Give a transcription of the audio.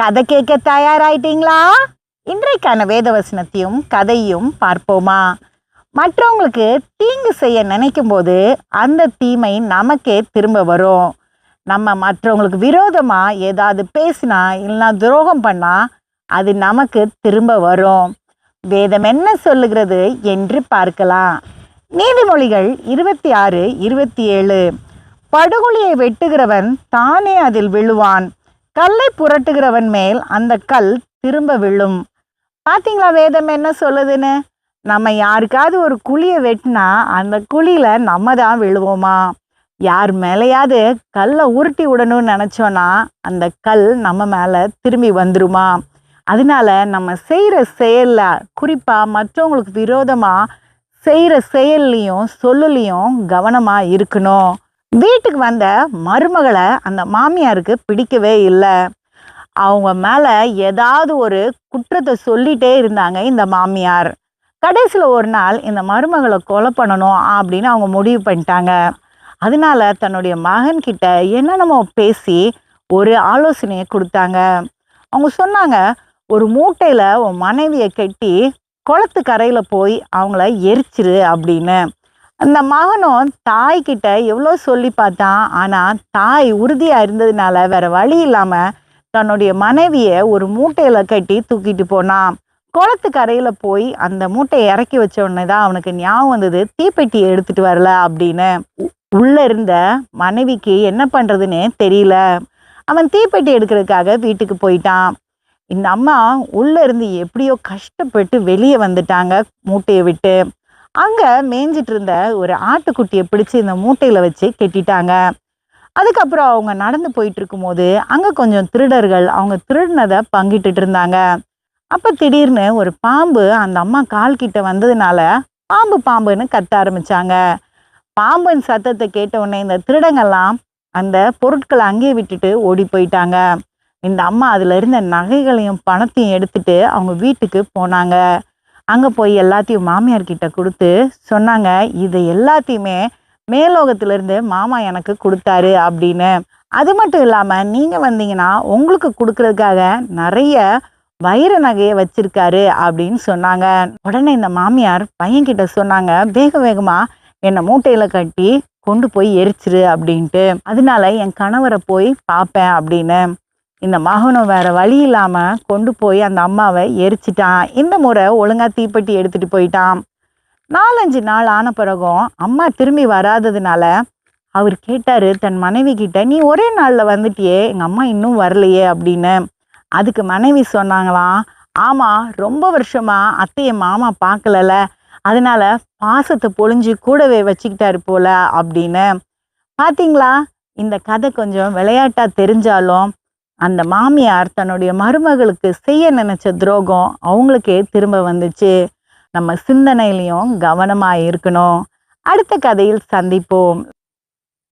கதை கேட்க தயாராயிட்டீங்களா? இன்றைக்கான வேதவசனத்தையும் கதையும் பார்ப்போமா? மற்றவங்களுக்கு தீங்கு செய்ய நினைக்கும் போது அந்த தீமை நமக்கே திரும்ப வரும். நம்ம மற்றவங்களுக்கு விரோதமாக ஏதாவது பேசினா இல்லைனா துரோகம் பண்ணால் அது நமக்கு திரும்ப வரும். வேதம் என்ன சொல்லுகிறது என்று பார்க்கலாம். நீதிமொழிகள் இருபத்தி ஆறு இருபத்தி ஏழு. படுகொலியை வெட்டுகிறவன் தானே அதில் விழுவான். கல்லை புரட்டுகிறவன் மேல் அந்த கல் திரும்ப விழும். பார்த்தீங்களா வேதம் என்ன சொல்லுதுன்னு? நம்ம யாருக்காவது ஒரு குழியை வெட்டினா அந்த குழியில நம்ம தான் விழுவோமா? யார் மேலேயாவது கல்லை உருட்டி விடணும்னு நினச்சோன்னா அந்த கல் நம்ம மேலே திரும்பி வந்துருமா? அதனால நம்ம செய்கிற செயலில் குறிப்பாக மற்றவங்களுக்கு விரோதமாக செய்கிற செயல்லையும் சொல்லுலையும் கவனமாக இருக்கணும். வீட்டுக்கு வந்த மருமகளை அந்த மாமியாருக்கு பிடிக்கவே இல்லை. அவங்க மேலே ஏதாவது ஒரு குற்றத்தை சொல்லிட்டே இருந்தாங்க இந்த மாமியார். கடைசியில் ஒரு நாள் இந்த மருமகளை கொலை பண்ணணும் அப்படின்னு அவங்க முடிவு பண்ணிட்டாங்க. அதனால தன்னுடைய மகன்கிட்ட என்னென்னமோ பேசி ஒரு ஆலோசனையை கொடுத்தாங்க. அவங்க சொன்னாங்க ஒரு மூட்டையில் உன் மனைவியை கட்டி குளத்து கரையில் போய் அவங்கள எரிச்சிரு அப்படின்னு. அந்த மகனும் தாய்கிட்ட எவ்வளோ சொல்லி பார்த்தான். ஆனால் தாய் உறுதியாக இருந்ததுனால வேற வழி இல்லாமல் தன்னுடைய மனைவியை ஒரு மூட்டையில் கட்டி தூக்கிட்டு போனான். குளத்து கரையில் போய் அந்த மூட்டையை இறக்கி வச்ச உடனே தான் அவனுக்கு ஞாபகம் வந்தது தீப்பெட்டி எடுத்துட்டு வரல அப்படின்னு. உள்ளே உள்ள இருந்த மனைவிக்கு என்ன பண்ணுறதுன்னு தெரியல. அவன் தீப்பெட்டி எடுக்கிறதுக்காக வீட்டுக்கு போயிட்டான். இந்த அம்மா உள்ளே இருந்து எப்படியோ கஷ்டப்பட்டு வெளியே வந்துட்டாங்க மூட்டையை விட்டு. அங்கே மேய்ஞ்சிட்டு இருந்த ஒரு ஆட்டுக்குட்டியை பிடிச்சி இந்த மூட்டையில் வச்சு கெட்டிட்டாங்க. அதுக்கப்புறம் அவங்க நடந்து போயிட்டு இருக்கும்போது அங்கே கொஞ்சம் திருடர்கள் அவங்க திருடினதை பங்கிட்டுட்டு இருந்தாங்க. அப்போ திடீர்னு ஒரு பாம்பு அந்த அம்மா கால் கிட்ட வந்ததுனால பாம்பு பாம்புன்னு கத்த ஆரம்பிச்சாங்க. பாம்பின் சத்தத்தை கேட்ட உடனே இந்த திருடங்கள்லாம் அந்த பொருட்களை அங்கேயே விட்டுட்டு ஓடி போயிட்டாங்க. இந்த அம்மா அதுல இருந்த நகைகளையும் பணத்தையும் எடுத்துட்டு அவங்க வீட்டுக்கு போனாங்க. அங்கே போய் எல்லாத்தையும் மாமியார் கிட்ட கொடுத்து சொன்னாங்க இது எல்லாத்தையுமே மேலோகத்திலிருந்து மாமா எனக்கு கொடுத்தாரு அப்படின்னு. அது மட்டும் இல்லாமல் நீங்கள் வந்தீங்கன்னா உங்களுக்கு கொடுக்கறதுக்காக நிறைய வைர நகையை வச்சிருக்காரு அப்படின்னு சொன்னாங்க. உடனே இந்த மாமியார் பையன்கிட்ட சொன்னாங்க வேக வேகமாக என்னை மூட்டையில் கட்டி கொண்டு போய் எரிச்சிரு அப்படின்ட்டு. அதனால என் கணவரை போய் பார்ப்பேன் அப்படின்னு. இந்த மகனும் வேற வழி இல்லாம கொண்டு போய் அந்த அம்மாவை எரிச்சிட்டான். இந்த முறை ஒழுங்கா தீப்பெட்டி எடுத்துட்டு போயிட்டான். நாலஞ்சு நாள் ஆன பிறகும் அம்மா திரும்பி வராததுனால அவர் கேட்டாரு தன் மனைவி கிட்ட நீ ஒரே நாள்ல வந்துட்டியே எங்க அம்மா இன்னும் வரலையே அப்படின்னு. அதுக்கு மனைவி சொன்னாங்களாம் ஆமா ரொம்ப வருஷமா அத்தைய மாமா பார்க்கலல அதனால பாசத்தை பொழிஞ்சு கூடவே வச்சுக்கிட்டாரு போல அப்படின்னு. பாத்தீங்களா? இந்த கதை கொஞ்சம் விளையாட்டா தெரிஞ்சாலும் அந்த மாமியார் தன்னுடைய மருமகளுக்கு செய்ய நினைச்ச துரோகம் அவங்களுக்கே திரும்ப வந்துச்சு. நம்ம சிந்தனையிலையும் கவனமாக இருக்கணும். அடுத்த கதையில் சந்திப்போம்.